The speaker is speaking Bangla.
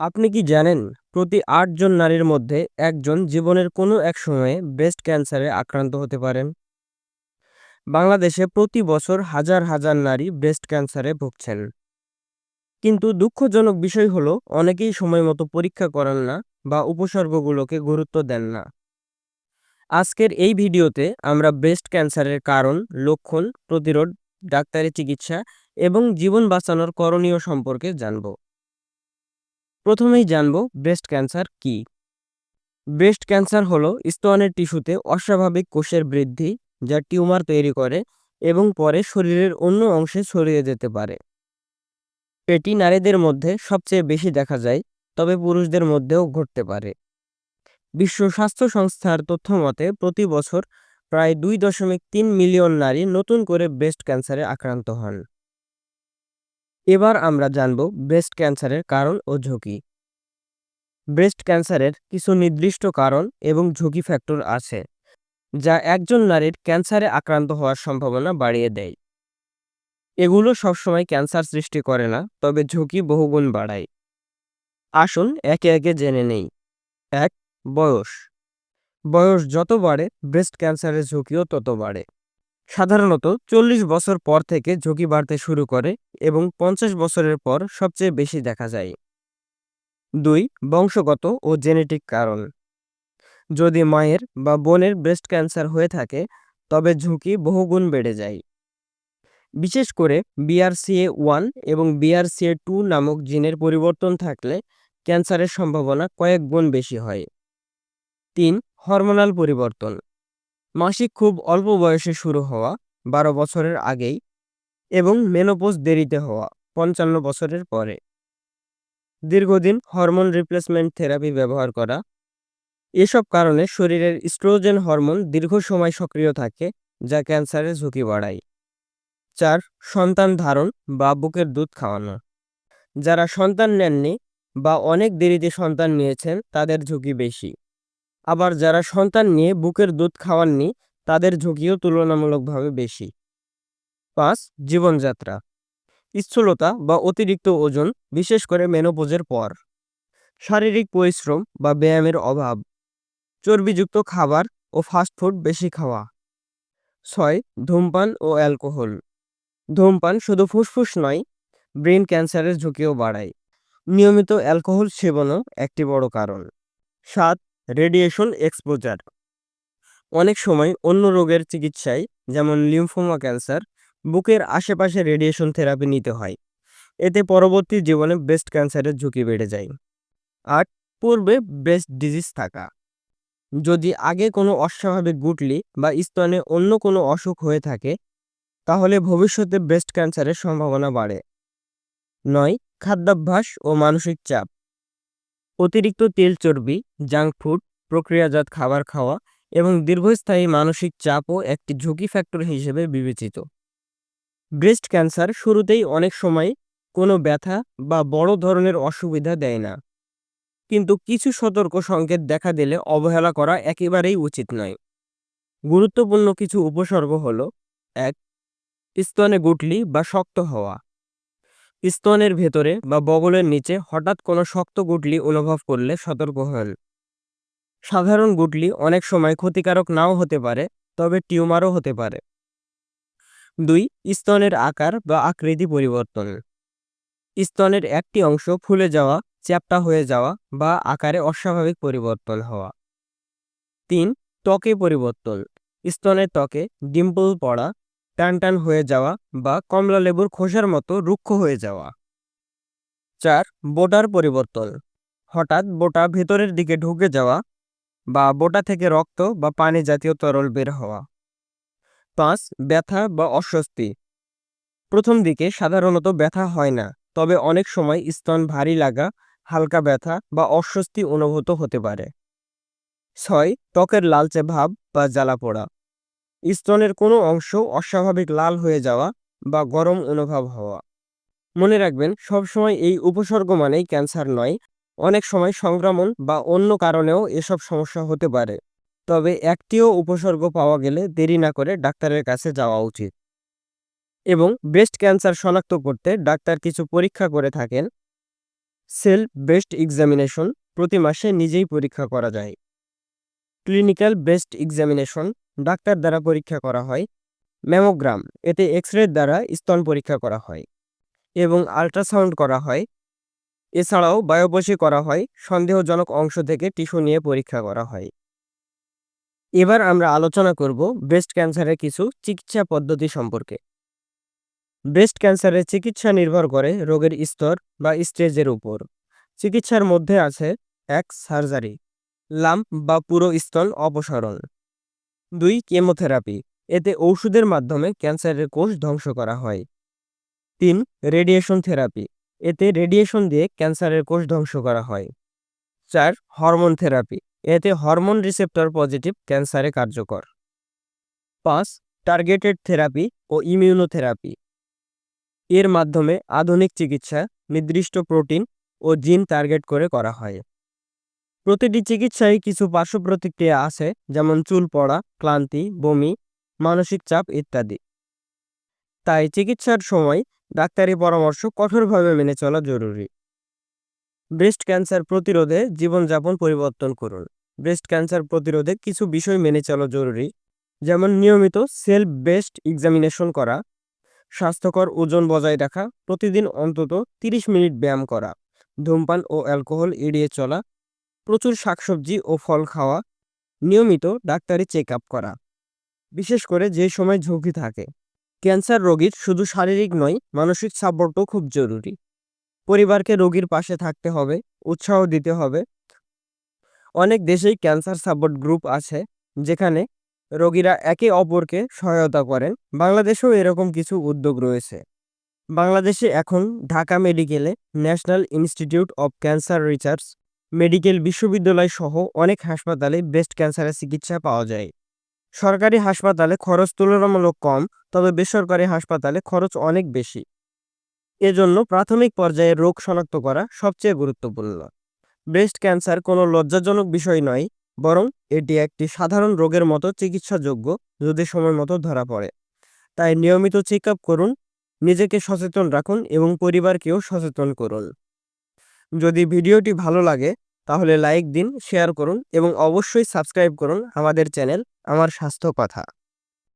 আপনি কি জানেন প্রতি আটজন নারীর মধ্যে একজন জীবনের কোনো এক সময়ে ব্রেস্ট ক্যান্সারে আক্রান্ত হতে পারেন? বাংলাদেশে প্রতি বছর হাজার হাজার নারী ব্রেস্ট ক্যান্সারে ভুগছেন। কিন্তু দুঃখজনক বিষয় হলো, অনেকেই সময় মতো পরীক্ষা করান না বা উপসর্গগুলোকে গুরুত্ব দেন না। আজকের এই ভিডিওতে আমরা ব্রেস্ট ক্যান্সারের কারণ, লক্ষণ, প্রতিরোধ, ডাক্তারি চিকিৎসা এবং জীবন বাঁচানোর করণীয় সম্পর্কে জানব। প্রথমেই জানব ব্রেস্ট ক্যান্সার কি। ব্রেস্ট ক্যান্সার হলো স্তনের টিস্যুতে অস্বাভাবিক কোষের বৃদ্ধি যা টিউমার তৈরি করে এবং পরে শরীরের অন্য অংশে ছড়িয়ে যেতে পারে। এটি নারীদের মধ্যে সবচেয়ে বেশি দেখা যায়, তবে পুরুষদের মধ্যেও ঘটতে পারে। বিশ্ব স্বাস্থ্য সংস্থার তথ্য মতে, প্রতি বছর প্রায় দুই দশমিক তিন মিলিয়ন নারী নতুন করে ব্রেস্ট ক্যান্সারে আক্রান্ত হন। এবার আমরা জানব ব্রেস্ট ক্যান্সারের কারণ ও ঝুঁকি। ব্রেস্ট ক্যান্সারের কিছু নির্দিষ্ট কারণ এবং ঝুঁকি ফ্যাক্টর আছে, যা একজন নারীর ক্যান্সারে আক্রান্ত হওয়ার সম্ভাবনা বাড়িয়ে দেয়। এগুলো সবসময় ক্যান্সার সৃষ্টি করে না, তবে ঝুঁকি বহুগুণ বাড়ায়। আসুন একে একে জেনে নেই। এক, বয়স। বয়স যত বাড়ে ব্রেস্ট ক্যান্সারের ঝুঁকিও তত বাড়ে। সাধারণত চল্লিশ বছর পর থেকে ঝুঁকি বাড়তে শুরু করে এবং পঞ্চাশ বছরের পর সবচেয়ে বেশি দেখা যায়। দুই, বংশগত ও জেনেটিক কারণ। যদি মায়ের বা বোনের ব্রেস্ট ক্যান্সার হয়ে থাকে, তবে ঝুঁকি বহুগুণ বেড়ে যায়। বিশেষ করে বিআরসিএ ওয়ান এবং বিআরসিএ টু নামক জিনের পরিবর্তন থাকলে ক্যান্সারের সম্ভাবনা কয়েক গুণ বেশি হয়। তিন, হরমোনাল পরিবর্তন। মাসিক খুব অল্প বয়সে শুরু হওয়া, বারো বছরের আগেই এবং মেনোপোজ দেরিতে হওয়া, পঞ্চান্ন বছরের পরে। দীর্ঘদিন হরমোন রিপ্লেসমেন্ট থেরাপি ব্যবহার করা। এসব কারণে শরীরের স্ট্রোজেন হরমোন দীর্ঘ সময় সক্রিয় থাকে, যা ক্যান্সারের ঝুঁকি বাড়ায়। চার, সন্তান ধারণ বা বুকের দুধ খাওয়ানো। যারা সন্তান নেননি বা অনেক দেরিতে সন্তান নিয়েছেন, তাদের ঝুঁকি বেশি। আবার যারা সন্তান নিয়ে বুকের দুধ খাওয়াননি, তাদের ঝুঁকিও তুলনামূলকভাবে বেশি। পাঁচ, জীবনযাত্রা। স্থূলতা বা অতিরিক্ত ওজন, বিশেষ করে মেনোপোজের পর। শারীরিক পরিশ্রম বা ব্যায়ামের অভাব। চর্বিযুক্ত খাবার ও ফাস্টফুড বেশি খাওয়া। ছয়, ধূমপান ও অ্যালকোহল। ধূমপান শুধু ফুসফুস নয়, ব্রেন ক্যান্সারের ঝুঁকিও বাড়ায়। নিয়মিত অ্যালকোহল সেবনও একটি বড় কারণ। সাত রেডিয়েশন এক্সপোজার অনেক সময় অন্য রোগের চিকিৎসায়, যেমন লিম্ফোমা ক্যান্সার বুকের আশেপাশে রেডিয়েশন থেরাপি নিতে হয়। এতে পরবর্তী জীবনে ব্রেস্ট ক্যান্সারের ঝুঁকি বেড়ে যায়। আট পূর্বে ব্রেস্ট ডিজিজ থাকা। যদি আগে কোনো অস্বাভাবিক গুটলি বা স্তনে অন্য কোনো অসুখ হয়ে থাকে, তাহলে ভবিষ্যতে ব্রেস্ট ক্যান্সারের সম্ভাবনা বাড়ে। নয়, খাদ্যাভ্যাস ও মানসিক চাপ। অতিরিক্ত তেল চর্বি জাঙ্ক ফুড প্রক্রিয়াজাত খাবার খাওয়া এবং দীর্ঘস্থায়ী মানসিক চাপও একটি ঝুঁকি ফ্যাক্টর হিসেবে বিবেচিত। ব্রেস্ট ক্যান্সার শুরুতেই অনেক সময় কোনো ব্যথা বা বড় ধরনের অসুবিধা দেয় না। কিন্তু কিছু সতর্ক সংকেত দেখা দিলে অবহেলা করা একেবারেই উচিত নয়। গুরুত্বপূর্ণ কিছু উপসর্গ হল, এক, স্তনে গুটলি বা শক্ত হওয়া। স্তনের ভেতরে বা বগলের নিচে হঠাৎ কোনো শক্ত গুটলি অনুভব করলে সতর্ক হন। সাধারণ গুটলি অনেক সময় ক্ষতিকারক নাও হতে পারে, তবে টিউমারও হতে পারে। দুই, স্তনের আকার বা আকৃতি পরিবর্তন। স্তনের একটি অংশ ফুলে যাওয়া, চ্যাপ্টা হয়ে যাওয়া বা আকারে অস্বাভাবিক পরিবর্তন হওয়া। তিন, ত্বকে পরিবর্তন। স্তনের ত্বকে ডিম্পল পড়া টান টান হয়ে যাওয়া বা কমলা লেবুর খোসার মতো রুক্ষ হয়ে যাওয়া। চার, বোটার পরিবর্তন। হঠাৎ বোটা ভেতরের দিকে ঢুকে যাওয়া বা বোটা থেকে রক্ত বা পানি জাতীয় তরল বের হওয়া। পাঁচ, ব্যথা বা অস্বস্তি। প্রথম দিকে সাধারণত ব্যথা হয় না, তবে অনেক সময় স্তন ভারী লাগা, হালকা ব্যথা বা অস্বস্তি অনুভূত হতে পারে। ছয়, ত্বকের লালচে ভাব বা জ্বালা পোড়া। স্তনের কোনো অংশ অস্বাভাবিক লাল হয়ে যাওয়া বা গরম অনুভব হওয়া। মনে রাখবেন সবসময় এই উপসর্গ মানেই ক্যান্সার নয়। অনেক সময় সংক্রমণ বা অন্য কারণেও এসব সমস্যা হতে পারে। তবে একটিও উপসর্গ পাওয়া গেলে দেরি না করে ডাক্তারের কাছে যাওয়া উচিত। এবং ব্রেস্ট ক্যান্সার শনাক্ত করতে ডাক্তার কিছু পরীক্ষা করে থাকেন। সেল বেস্ট এক্সামিনেশন প্রতি মাসে নিজেই পরীক্ষা করা যায়। ক্লিনিক্যাল বেস্ট এক্সামিনেশন ডাক্তার দ্বারা পরীক্ষা করা হয়। ম্যামোগ্রাম এতে এক্স রে দ্বারা স্তন পরীক্ষা করা হয় এবং আল্ট্রাসাউন্ড করা হয়। এছাড়াও বায়োপসি করা হয়, সন্দেহজনক অংশ থেকে টিস্যু নিয়ে পরীক্ষা করা হয়। এবার আমরা আলোচনা করব ব্রেস্ট ক্যান্সারের কিছু চিকিৎসা পদ্ধতি সম্পর্কে। ব্রেস্ট ক্যান্সারের চিকিৎসা নির্ভর করে রোগের স্তর বা স্টেজের উপর। চিকিৎসার মধ্যে আছে এক সার্জারি লাম্প বা পুরো স্তন অপসারণ। দুই, কেমোথেরাপি। এতে ঔষধের মাধ্যমে ক্যান্সারের কোষ ধ্বংস করা হয়। তিন, রেডিয়েশন থেরাপি। এতে রেডিয়েশন দিয়ে ক্যান্সারের কোষ ধ্বংস করা হয়। চার, হরমোন থেরাপি। এতে হরমোন রিসেপ্টর পজিটিভ, ক্যান্সারে কার্যকর। পাঁচ, টার্গেটেড থেরাপি ও ইমিউনোথেরাপি। এর মাধ্যমে আধুনিক চিকিৎসা, নির্দিষ্ট প্রোটিন ও জিন টার্গেট করে করা হয়। প্রতিটি চিকিৎসায় কিছু পার্শ্ব প্রতিক্রিয়া আছে, যেমন চুল পড়া, ক্লান্তি, বমি, মানসিক চাপ ইত্যাদি। তাই চিকিৎসার সময় ডাক্তারি পরামর্শ কঠোরভাবে মেনে চলা জরুরি। ব্রেস্ট ক্যান্সার প্রতিরোধে জীবনযাপন পরিবর্তন করুন। ব্রেস্ট ক্যান্সার প্রতিরোধে কিছু বিষয় মেনে চলা জরুরি, যেমন নিয়মিত সেলফ বেস্ট এক্সামিনেশন করা, স্বাস্থ্যকর ওজন বজায় রাখা, প্রতিদিন অন্তত 30 মিনিট ব্যায়াম করা, ধূমপান ও অ্যালকোহল এড়িয়ে চলা প্রচুর শাকসবজি ও ফল খাওয়া নিয়মিত ডাক্তারি চেক আপ করা। বিশেষ করে যে সময় ঝুঁকি থাকে। ক্যান্সার রোগীর শুধু শারীরিক নয়, মানসিক সাপোর্টও খুব জরুরি। পরিবারকে রোগীর পাশে থাকতে হবে, উৎসাহ দিতে হবে। অনেক দেশেই ক্যান্সার সাপোর্ট গ্রুপ আছে, যেখানে রোগীরা একে অপরকে সহায়তা করেন। বাংলাদেশেও এরকম কিছু উদ্যোগ রয়েছে। বাংলাদেশে এখন ঢাকা মেডিকেলে national institute of cancer research medical বিশ্ববিদ্যালয় সহ অনেক হাসপাতালে ব্রেস্ট ক্যান্সারের চিকিৎসা পাওয়া যায়। সরকারি হাসপাতালে খরচ তুলনামূলক কম, তবে বেসরকারি হাসপাতালে খরচ অনেক বেশি। এজন্য প্রাথমিক পর্যায়ে রোগ শনাক্ত করা সবচেয়ে গুরুত্বপূর্ণ। ব্রেস্ট ক্যান্সার কোনো লজ্জাজনক বিষয় নয়, বরং এটি একটি সাধারণ রোগের মতো চিকিৎসাযোগ্য যদি সময় মতো ধরা পড়ে। তাই নিয়মিত চেক করুন, নিজেকে সচেতন রাখুন এবং পরিবারকেও সচেতন করুন। যদি ভিডিওটি ভালো লাগে, তাহলে লাইক দিন, শেয়ার করুন এবং অবশ্যই সাবস্ক্রাইব করুন আমাদের চ্যানেল আমার স্বাস্থ্য কথা।